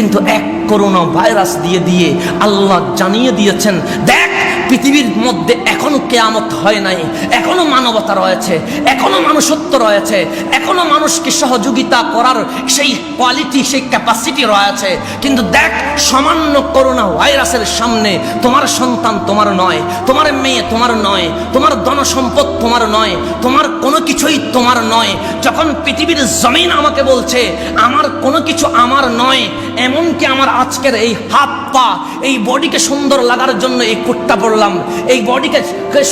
কিন্তু এক corona virus দিয়ে দিয়ে আল্লাহ জানিয়ে দিয়েছেন, দেখ, পৃথিবীর মধ্যে এখনও কেয়ামত হয় নাই, এখনও মানবতা রয়েছে, এখনও মানুষত্ব রয়েছে, এখনও মানুষকে সহযোগিতা করার সেই কোয়ালিটি সেই ক্যাপাসিটি রয়েছে। কিন্তু দেখ সামান্য করোনা ভাইরাসের সামনে তোমার সন্তান তোমার নয়, তোমার মেয়ে তোমার নয়, তোমার ধনসম্পদ তোমার নয়, তোমার কোনো কিছুই তোমার নয়। যখন পৃথিবীর জমিন আমাকে বলছে, আমার কোনো কিছু আমার নয়, এমনকি আমার আজকের এই হাত পা, এই বডিকে সুন্দর লাগার জন্য এই কুট্টা পড়লাম এই বডিকে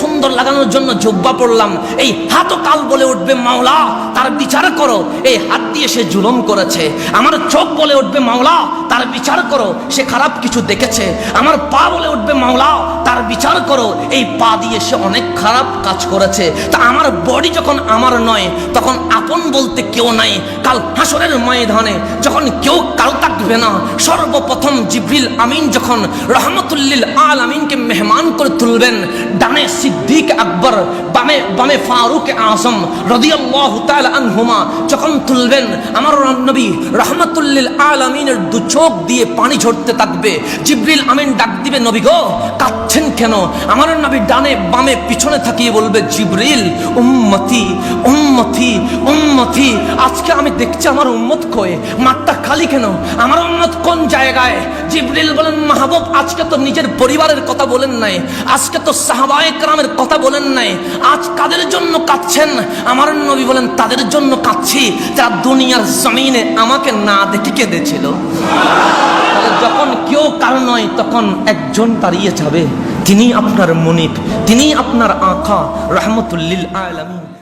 সুন্দর লাগানোর জন্য জুব্বা পড়লাম এই হাতও কাল বলে উঠবে, মাওলা, তার বিচার করো। এই হাত দিয়ে সে জুলম করেছে। আমার চোখ বলে উঠবে, মাওলা, তার বিচার করো। সে খারাপ কিছু দেখেছে। আমার পা বলে উঠবে, মাওলা, তার বিচার করো। এই পা দিয়ে সে অনেক খারাপ কাজ করেছে। তা আমার বডি যখন আমার নয়, তখন আপন বলতে কেউ নাই। কাল হাসরের ময়দানে যখন কেউ কাল থাকবে না, সর্বপ্রথম জিব্রিল আমিন যখন রহমতুল্লিল আল আমিনকে মেহমান করে তুলবেন, ডানে সিদ্দিক আকবর, বামে বামে ফারুক আজম রদিয়াল্লাহু যখন তুলবেন, আমার নবী রহমতুল্লিল আল আমিনের দু চোখ দিয়ে পানি ঝরতে থাকবে। জিব্রিল আমিন ডাক দিবে, নবী গো, কাঁদছেন কেন? আমার নবী ডানে বামে পিছনে থাকিয়ে বলবে, জিব্রিল, উম্মতি উম্মতি উম্মতি, আজকে আমি দেখছি আমার উম্মত কয়ে মাঠটা খালি কেন? আমার উম্মত কোন জায়গায়? জিব্রিল বলেন, মাহবুব, আজকে তো নিজের পরিবারের কথা বলেন নাই। আজকে তো সাহাবায়ে কারামের কথা বলেন নাই। আজ কাদের জন্য কাঁদছেন? আমার নবী বলেন, তাদের জন্য কাঁদছি। যারা দুনিয়ার জমিনে আমাকে না দেখে কেঁদেছিল। যখন কেউ কাল নয়, তখন একজন দাঁড়িয়ে যাবে। তিনি আপনার মনিপ তিনি আপনার আঁকা রহমতুল্লিল আলমী